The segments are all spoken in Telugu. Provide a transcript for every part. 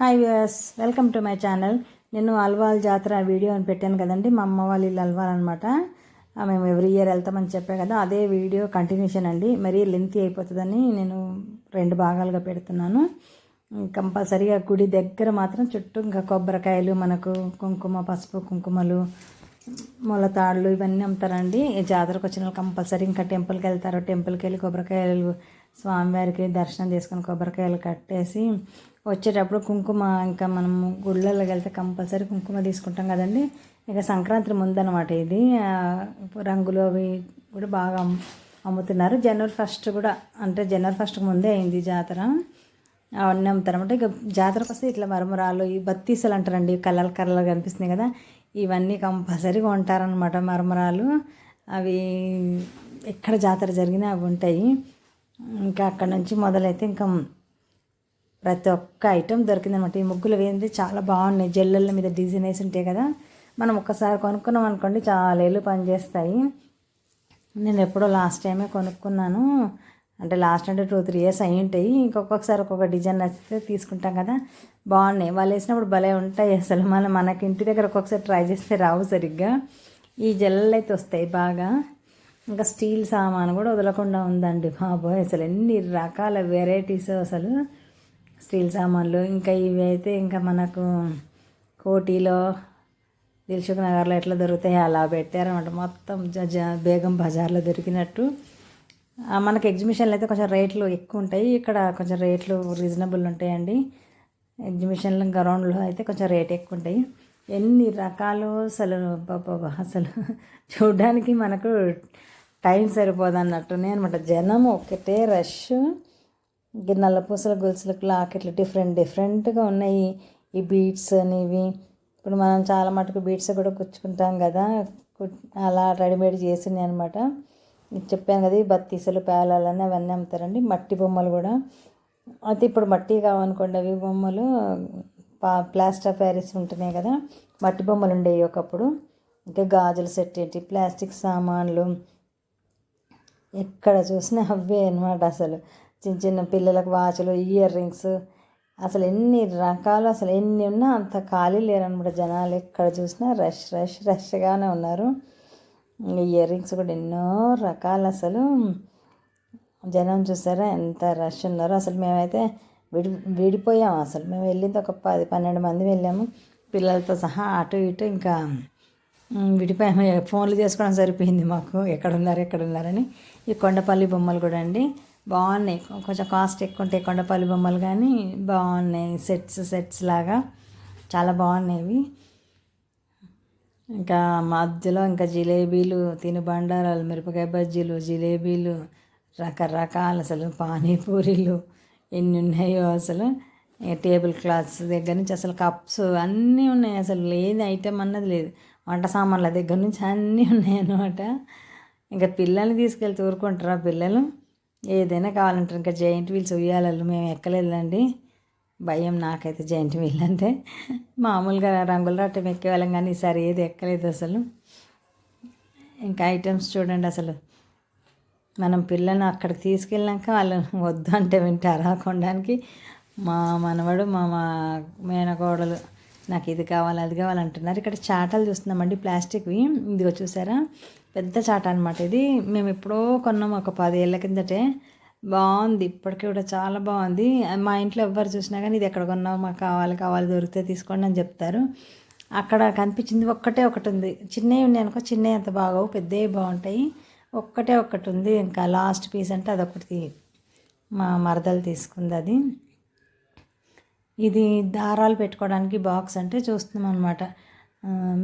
Hi viewers welcome to my channel. నేను అల్వాల్ జాతర వీడియో అని పెట్టాను కదండి మా అమ్మ వాళ్ళ ఇల్లు అల్వాల్ అనమాట మేము ఎవ్రీ ఇయర్ వెళ్తామని చెప్పా కదా అదే వీడియో కంటిన్యూషన్ అండి. మరీ లెంతీ అయిపోతుందని నేను రెండు భాగాలుగా పెడుతున్నాను. కంపల్సరీగా గుడి దగ్గర మాత్రం చుట్టూ ఇంకా కొబ్బరికాయలు మనకు కుంకుమ పసుపు కుంకుమలు మొలతాళ్ళు ఇవన్నీ అమ్ముతారండి. ఈ జాతరకు వచ్చిన వాళ్ళు కంపల్సరీ ఇంకా టెంపుల్కి వెళ్తారు. టెంపుల్కి వెళ్ళి కొబ్బరికాయలు స్వామివారికి దర్శనం చేసుకొని కొబ్బరికాయలు కట్టేసి వచ్చేటప్పుడు కుంకుమ ఇంకా మనం గుళ్ళలోకి వెళ్తే కంపల్సరీ కుంకుమ తీసుకుంటాం కదండి. ఇక సంక్రాంతి ముందనమాట ఇది. రంగులు అవి కూడా బాగా అమ్ముతున్నారు. జనవరి ఫస్ట్ కూడా అంటే జనవరి ఫస్ట్ ముందే అయింది జాతర. అవన్నీ అమ్ముతారనమాట ఇక జాతరకు వస్తే ఇట్లా మరమరాలు ఈ బత్తీసలు అంటారండి. కలర్ కలర్ కనిపిస్తున్నాయి కదా. ఇవన్నీ కంపల్సరీగా ఉంటారనమాట మరమరాలు. అవి ఎక్కడ జాతర జరిగినా అవి ఉంటాయి. ఇంకా అక్కడ నుంచి మొదలైతే ఇంకా ప్రతి ఒక్క ఐటెం దొరికిందనమాట ఈ ముగ్గులు వేయింది చాలా బాగున్నాయి. జల్లెళ్ళ మీద డిజైన్ వేసి ఉంటాయి కదా. మనం ఒక్కసారి కొనుక్కున్నాం అనుకోండి చాలా ఏళ్ళు పనిచేస్తాయి నేను ఎప్పుడో లాస్ట్ టైమే కొనుక్కున్నాను. అంటే లాస్ట్ అంటే టూ త్రీ ఇయర్స్ అయి ఉంటాయి. ఇంకొకసారి ఒక్కొక్క డిజైన్ నచ్చితే తీసుకుంటాం కదా. బాగున్నాయి. వాళ్ళు వేసినప్పుడు భలే ఉంటాయి అసలు. మన మనకి ఇంటి దగ్గర ఒక్కొక్కసారి ట్రై చేస్తే రావు సరిగ్గా. ఈ జల్లలు అయితే వస్తాయి బాగా. ఇంకా స్టీల్ సామాను కూడా వదలకుండా ఉందండి బాబోయ్. అసలు ఎన్ని రకాల వెరైటీస్ అసలు. స్టీల్ సామాన్లు. ఇంకా ఇవి అయితే ఇంకా మనకు కోటిలో దిల్సుఖ్ నగర్లో ఎట్లా దొరుకుతాయి అలా పెట్టారనమాట మొత్తం జ జ- బేగం బజార్లో దొరికినట్టు. మనకు మనకి అయితే కొంచెం రేట్లు ఎక్కువ ఉంటాయి ఇక్కడ కొంచెం రేట్లు రీజనబుల్ ఉంటాయండి. ఎగ్జిబిషన్లు గ్రౌండ్లో అయితే కొంచెం రేట్ ఎక్కువ ఉంటాయి ఎన్ని రకాలు అసలు అసలు చూడడానికి మనకు టైం సరిపోదు అన్నట్టునే అనమాట జనం ఒకటే రష్ ఇంక నల్ల పూసల గొలుసులకు లాకెట్లు డిఫరెంట్ డిఫరెంట్గా ఉన్నాయి. ఈ బీట్స్ అనేవి. ఇప్పుడు మనం చాలా మటుకు బీట్స్ కూడా కుచ్చుకుంటాం కదా. కు- అలా రెడీమేడ్ చేసినాయి అనమాట చెప్పాను కదా ఈ బత్తీసలు పేలాలని అవన్నీ అమ్ముతారండి. మట్టి బొమ్మలు కూడా. అయితే ఇప్పుడు మట్టి కావనుకోండి అవి బొమ్మలు పా ప్లాస్టర్ ప్యారిస్ ఉంటున్నాయి కదా. మట్టి బొమ్మలు ఉండేవి ఒకప్పుడు. ఇంకా గాజుల సెట్ ఏంటి? ప్లాస్టిక్ సామాన్లు. ఎక్కడ చూసినా అవే అనమాట అసలు. చిన్న చిన్న పిల్లలకు వాచ్లు ఇయర్ రింగ్స్ అసలు ఎన్ని రకాలు అసలు ఎన్ని ఉన్నా అంత ఖాళీ లేరనమాట జనాలు. ఎక్కడ చూసినా రష్ రష్ రష్గానే ఉన్నారు. ఇయర్ రింగ్స్ కూడా ఎన్నో రకాలు అసలు. జనం చూసారా ఎంత రష్ ఉన్నారో. అసలు మేమైతే విడి విడిపోయాం అసలు. మేము వెళ్ళింది ఒక పది పన్నెండు మంది వెళ్ళాము. పిల్లలతో సహా అటు ఇటు ఇంకా విడిపోయాము. ఫోన్లు చేసుకోవడం సరిపోయింది మాకు. ఎక్కడున్నారు ఎక్కడున్నారని ఈ కొండపల్లి బొమ్మలు కూడా అండి. బాగున్నాయి. కొంచెం కాస్ట్ ఎక్కువ ఉంటాయి కొండపల్లి బొమ్మలు కానీ బాగున్నాయి. సెట్స్ సెట్స్ లాగా చాలా బాగున్నాయి ఇంకా మధ్యలో ఇంకా జిలేబీలు తినుబండారాలు మిరపకాయ బజ్జీలు జిలేబీలు రకరకాల అసలు పానీపూరీలు ఎన్ని ఉన్నాయో అసలు. టేబుల్ క్లాత్స్ దగ్గర నుంచి అసలు కప్స్ అన్నీ ఉన్నాయి. అసలు లేని ఐటెం అన్నది లేదు. వంట సామాన్ల దగ్గర నుంచి అన్నీ ఉన్నాయి అన్నమాట. ఇంకా పిల్లల్ని తీసుకెళ్తే ఊరుకుంటారా పిల్లలు? ఏదైనా కావాలంటారు. ఇంకా జైంట్ వీల్స్ ఉయ్యాలలు మేము ఎక్కలేదండి భయం నాకైతే జైంట్ వీల్ అంటే. మామూలుగా రంగుల రాటం ఎక్కేవాళ్ళం కానీ ఈసారి ఏది ఎక్కలేదు అసలు. ఇంకా ఐటమ్స్ చూడండి అసలు. మనం పిల్లల్ని అక్కడికి తీసుకెళ్ళాక వాళ్ళు వద్దు అంటే వింటారా. కొనడానికి మా మనవడు మా మా మేనకోడలు నాకు ఇది కావాలి అది కావాలి అంటున్నారు. ఇక్కడ చాటలు చూస్తున్నామండి ప్లాస్టిక్వి ఇదిగో చూసారా? పెద్ద చాట అనమాట ఇది. మేము ఎప్పుడో కొన్నాం ఒక పదేళ్ళ కిందటే. బాగుంది ఇప్పటికీ కూడా చాలా బాగుంది. మా ఇంట్లో ఎవ్వరు చూసినా కానీ ఇది ఎక్కడ కొన్నావు మాకు కావాలి కావాలి దొరికితే తీసుకోండి అని చెప్తారు. అక్కడ కనిపించింది ఒక్కటే ఒకటి ఉంది. చిన్నవి ఉన్నాయి అనుకో చిన్నవి అంత బాగోవు పెద్దవి బాగుంటాయి. ఒక్కటే ఒకటి ఉంది. ఇంకా లాస్ట్ పీస్ అంటే అదొకటి మా మరదలు తీసుకుంది అది. ఇది దారాలు పెట్టుకోవడానికి బాక్స్ అంటే చూస్తున్నాం అనమాట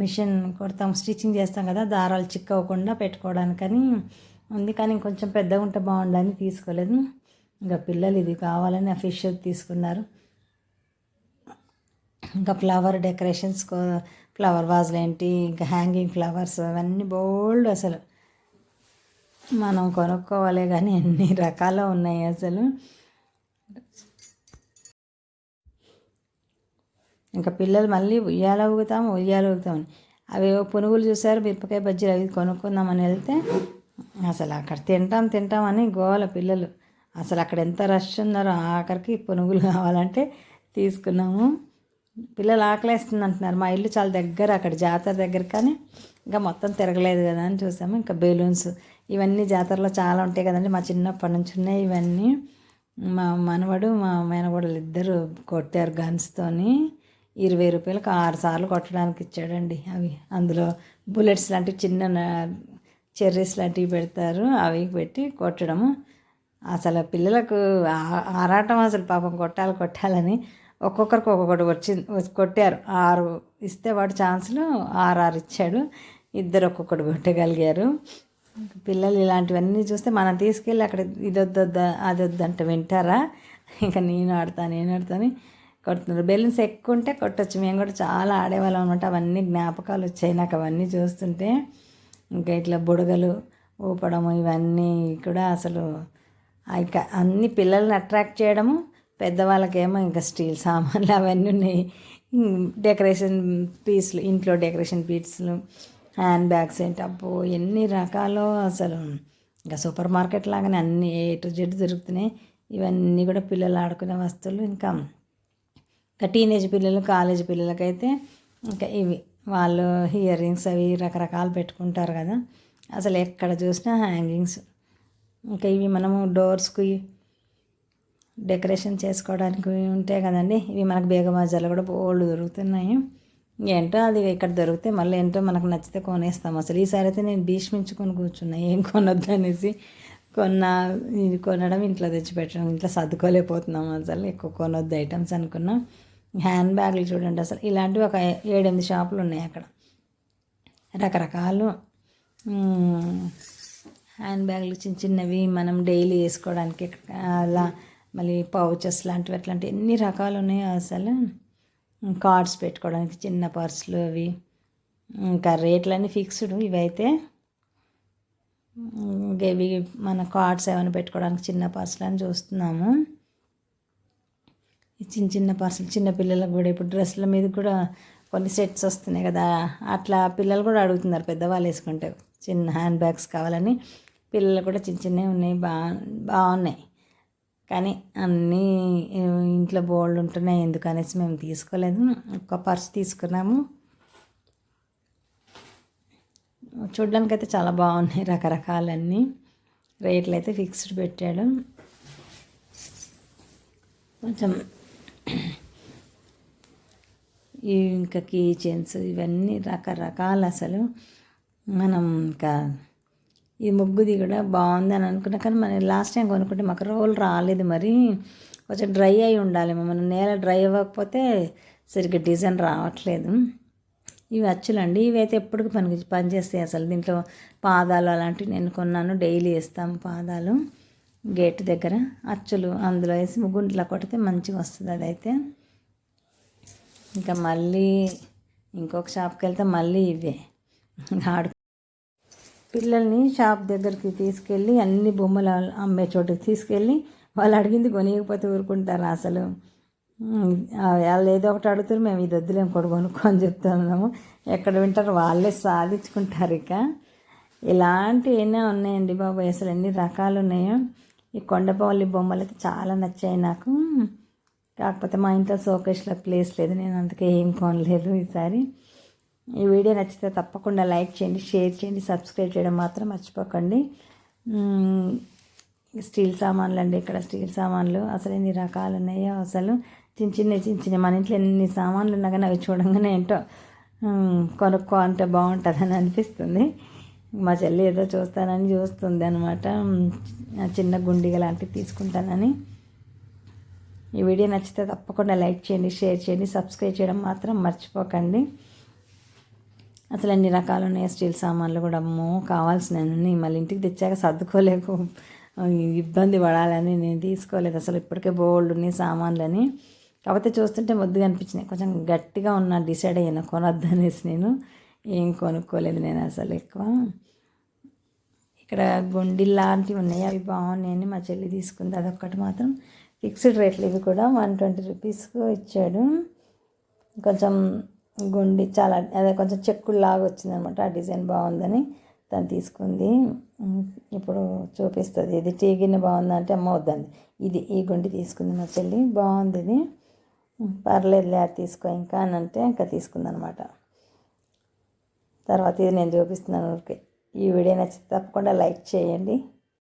మిషన్ కొడతాం స్టిచ్చింగ్ చేస్తాం కదా దారాలు చిక్కవకుండా పెట్టుకోవడానికని ఉంది. కానీ ఇంకొంచెం పెద్దగా ఉంటే బాగుండని తీసుకోలేదు. ఇంకా పిల్లలు ఇది కావాలని ఆ ఫిష్ తీసుకున్నారు. ఇంకా ఫ్లవర్ డెకరేషన్స్ ఫ్లవర్ వాజ్లు ఏంటి ఇంకా హ్యాంగింగ్ ఫ్లవర్స్ అవన్నీ బోల్డ్ అసలు. మనం కొనుక్కోవాలి కానీ ఎన్ని రకాలు ఉన్నాయి అసలు. ఇంకా పిల్లలు మళ్ళీ ఉయ్యాల ఊగుతాం ఉయ్యాల ఊగుతాం. అవి పునుగులు చూసారు మిరపకాయ బజ్జీలు అవి కొనుక్కుందామని వెళ్తే అసలు అక్కడ తింటాం తింటామని గోల పిల్లలు. అసలు అక్కడ ఎంత రష్ ఉన్నారో ఆఖరికి పునుగులు కావాలంటే తీసుకున్నాము. పిల్లలు ఆకలేస్తుంది అంటున్నారు. మా ఇల్లు చాలా దగ్గర అక్కడ జాతర దగ్గర కానీ ఇంకా మొత్తం తిరగలేదు కదా అని చూసాము. ఇంకా బెలూన్స్ ఇవన్నీ జాతరలో చాలా ఉంటాయి కదండి. మా చిన్నప్పటి నుంచి ఉన్నాయి ఇవన్నీ. మా మనవడు మా మేనగోడలు ఇద్దరు కొట్టారు గన్స్తోని ఇరవై రూపాయలకు ఆరు సార్లు కొట్టడానికి ఇచ్చాడండి అవి. అందులో బుల్లెట్స్ లాంటివి చిన్న చెర్రీస్ లాంటివి పెడతారు అవి పెట్టి కొట్టడము. అసలు పిల్లలకు ఆరాటం అసలు పాపం కొట్టాలి కొట్టాలని ఒక్కొక్కరికి ఒక్కొక్కటి వచ్చింది కొట్టారు. ఆరు ఇస్తే వాడు ఛాన్స్లు ఆరు ఆరు ఇచ్చాడు. ఇద్దరు ఒక్కొక్కటి కొట్టగలిగారు. పిల్లలు ఇలాంటివన్నీ చూస్తే మనం తీసుకెళ్ళి అక్కడ ఇది వద్దొద్ద అది వద్దంట వింటారా? ఇంకా నేను ఆడతా నేను ఆడతాను. కొడుతున్నారు. బెలూన్స్ ఎక్కువ ఉంటే కొట్టచ్చు. మేము కూడా చాలా ఆడేవాళ్ళం అనమాట అవన్నీ జ్ఞాపకాలు వచ్చాయి నాకు అవన్నీ చూస్తుంటే. ఇంకా ఇట్లా బుడగలు ఊపడము ఇవన్నీ కూడా అసలు ఇక అన్ని పిల్లల్ని అట్రాక్ట్ చేయడము పెద్దవాళ్ళకేమో ఇంకా స్టీల్ సామాన్లు అవన్నీ ఉన్నాయి. డెకరేషన్ పీస్లు ఇంట్లో డెకరేషన్ పీస్లు హ్యాండ్ బ్యాగ్స్ ఏంటి అబ్బో ఎన్ని రకాలు అసలు. ఇంకా సూపర్ మార్కెట్ లాగానే అన్ని ఏ టు జెడ్ దొరుకుతున్నాయి. ఇవన్నీ కూడా పిల్లలు ఆడుకునే వస్తువులు. ఇంకా ఇంకా టీనేజ్ పిల్లలు కాలేజ్ పిల్లలకైతే ఇంకా ఇవి వాళ్ళు ఇయర్ రింగ్స్ అవి రకరకాలు పెట్టుకుంటారు కదా. అసలు ఎక్కడ చూసినా హ్యాంగింగ్స్ ఇంకా ఇవి మనము డోర్స్కి డెకరేషన్ చేసుకోవడానికి ఉంటాయి కదండి. ఇవి మనకు బేగమాజాలు కూడా బోల్డ్ దొరుకుతున్నాయి. ఏంటో అది ఇక్కడ దొరికితే మళ్ళీ ఏంటో మనకు నచ్చితే కొనేస్తాం. అసలు ఈసారి అయితే నేను భీష్మించుకొని కూర్చున్నా. ఏం కొనొద్దు అనేసి కొన్న ఇది కొనడం ఇంట్లో తెచ్చిపెట్టడం ఇంట్లో సర్దుకోలేకపోతున్నాం అసలు. ఎక్కువ కొనొద్దు ఐటమ్స్ అనుకున్నాం. హ్యాండ్ బ్యాగులు చూడండి అసలు. ఇలాంటివి ఒక ఏడెనిమిది షాపులు ఉన్నాయి అక్కడ. రకరకాలు హ్యాండ్ బ్యాగులు చిన్న చిన్నవి మనం డైలీ వేసుకోవడానికి అలా మళ్ళీ పౌచెస్ లాంటివి అట్లాంటివి ఎన్ని రకాలు ఉన్నాయో అసలు. కార్డ్స్ పెట్టుకోవడానికి చిన్న పర్సులు అవి. ఇంకా రేట్లన్నీ ఫిక్స్డ్ ఇవైతే. ఇంకా ఇవి మన కార్డ్స్ ఏమైనా పెట్టుకోవడానికి చిన్న పర్సులు అని చూస్తున్నాము. చిన్న చిన్న పార్సల్ చిన్న పిల్లలకు కూడా ఇప్పుడు డ్రెస్సుల మీద కూడా కొన్ని సెట్స్ వస్తున్నాయి కదా. అట్లా పిల్లలు కూడా అడుగుతున్నారు పెద్దవాళ్ళు వేసుకుంటే. చిన్న హ్యాండ్ బ్యాగ్స్ కావాలని. పిల్లలు కూడా చిన్న చిన్నవి ఉన్నాయి బా బాగున్నాయి. కానీ అన్నీ ఇంట్లో బోల్డ్ ఉంటున్నాయి. ఎందుకనేసి మేము తీసుకోలేదు. ఒక పర్స్ తీసుకున్నాము. చూడడానికి అయితే చాలా బాగున్నాయి రకరకాలన్నీ. రేట్లు అయితే ఫిక్స్డ్ పెట్టాడు. కొంచెం ఇంకా కీ చైన్స్ ఇవన్నీ రకరకాలు అసలు. మనం ఇంకా ఈ ముగ్గుది కూడా బాగుంది అని అనుకున్నా కానీ మనం లాస్ట్ టైం కొనుక్కుంటే మాకు రోల్ రాలేదు మరి. కొంచెం డ్రై అయి ఉండాలి మనం నేల డ్రై అవ్వకపోతే సరిగ్గా డిజైన్ రావట్లేదు. ఇవి అచ్చులండి. ఇవి అయితే ఎప్పటికి పని పనిచేస్తాయి అసలు. దీంట్లో పాదాలు అలాంటివి నేను కొన్నాను. డైలీ వేస్తాం పాదాలు. గేట్ దగ్గర అచ్చులు అందులో వేసి ముగ్గుంట్లా కొడితే మంచిగా వస్తుంది అదైతే. ఇంకా మళ్ళీ ఇంకొక షాప్కి వెళ్తే మళ్ళీ ఇవే. ఆడు పిల్లల్ని షాప్ దగ్గరికి తీసుకెళ్ళి అన్ని బొమ్మలు అమ్మే చోటుకి తీసుకెళ్ళి వాళ్ళు అడిగింది కొనియకపోతే ఊరుకుంటారు అసలు? వాళ్ళు ఏదో ఒకటి అడుగుతారు మేము ఇది వద్దులేం ఇంకోటి కొనుక్కో అని చెప్తున్నాము ఎక్కడ వింటారు వాళ్ళే సాధించుకుంటారు ఇక. ఇలాంటివి ఎన్నో ఉన్నాయండి బాబు అసలు ఎన్ని రకాలు ఉన్నాయో. ఈ కొండపల్లి బొమ్మలు అయితే చాలా నచ్చాయి నాకు. కాకపోతే మా ఇంట్లో షోకేస్లో ప్లేస్ లేదు. నేను అందుకే ఏం కొనలేదు ఈసారి. ఈ వీడియో నచ్చితే తప్పకుండా లైక్ చేయండి షేర్ చేయండి సబ్స్క్రైబ్ చేయడం మాత్రం మర్చిపోకండి. స్టీల్ సామాన్లు అండి ఇక్కడ స్టీల్ సామాన్లు. అసలు ఎన్ని రకాలు ఉన్నాయో అసలు. చిన్న చిన్న చిన్న చిన్న మన ఇంట్లో ఎన్ని సామాన్లు ఉన్నా కానీ అవి చూడంగానే ఏంటో కొనుక్కో అంటే బాగుంటుందని అనిపిస్తుంది. మా చెల్లి ఏదో చూస్తానని చూస్తుంది అనమాట చిన్న గుండిగ లాంటివి తీసుకుంటానని. ఈ వీడియో నచ్చితే తప్పకుండా లైక్ చేయండి షేర్ చేయండి సబ్స్క్రైబ్ చేయడం మాత్రం మర్చిపోకండి. అసలు ఎన్ని రకాలు ఉన్నాయి స్టీల్ సామాన్లు కూడా? అమ్మో కావాల్సినవి మళ్ళీ ఇంటికి తెచ్చాక సర్దుకోలేకు. ఇబ్బంది పడాలని నేను తీసుకోలేదు. అసలు ఇప్పటికే బోల్డ్ ఉన్నాయి సామాన్లని. కాకపోతే చూస్తుంటే ముద్దుగా అనిపించినాయి. కొంచెం గట్టిగా ఉన్న డిసైడ్ అయ్యాను కొనద్దు అనేసి నేను. ఏం కొనుక్కోలేదు నేను అసలు ఎక్కువ. ఇక్కడ గుండి లాంటివి ఉన్నాయి అవి బాగున్నాయని మా చెల్లి తీసుకుంది. అదొక్కటి మాత్రం ఫిక్స్డ్ రేట్లు ఇవి కూడా వన్ ట్వంటీ రూపీస్కు ఇచ్చాడు. కొంచెం గుండి చాలా అదే కొంచెం చెక్కుల్లాగా వచ్చిందనమాట. ఆ డిజైన్ బాగుందని తను తీసుకుంది. ఇప్పుడు చూపిస్తుంది. ఇది టీ గిన్నె బాగుందంటే అమ్మ వద్దండి ఇది ఈ గుండి తీసుకుంది మా చెల్లి. బాగుంది ఇది. పర్లేదులే అది తీసుకో. ఇంకా అని అంటే ఇంకా తీసుకుందనమాట. తర్వాత ఇది నేను చూపిస్తున్నాను ఊరికే. ఈ వీడియో నచ్చితే తప్పకుండా లైక్ చేయండి.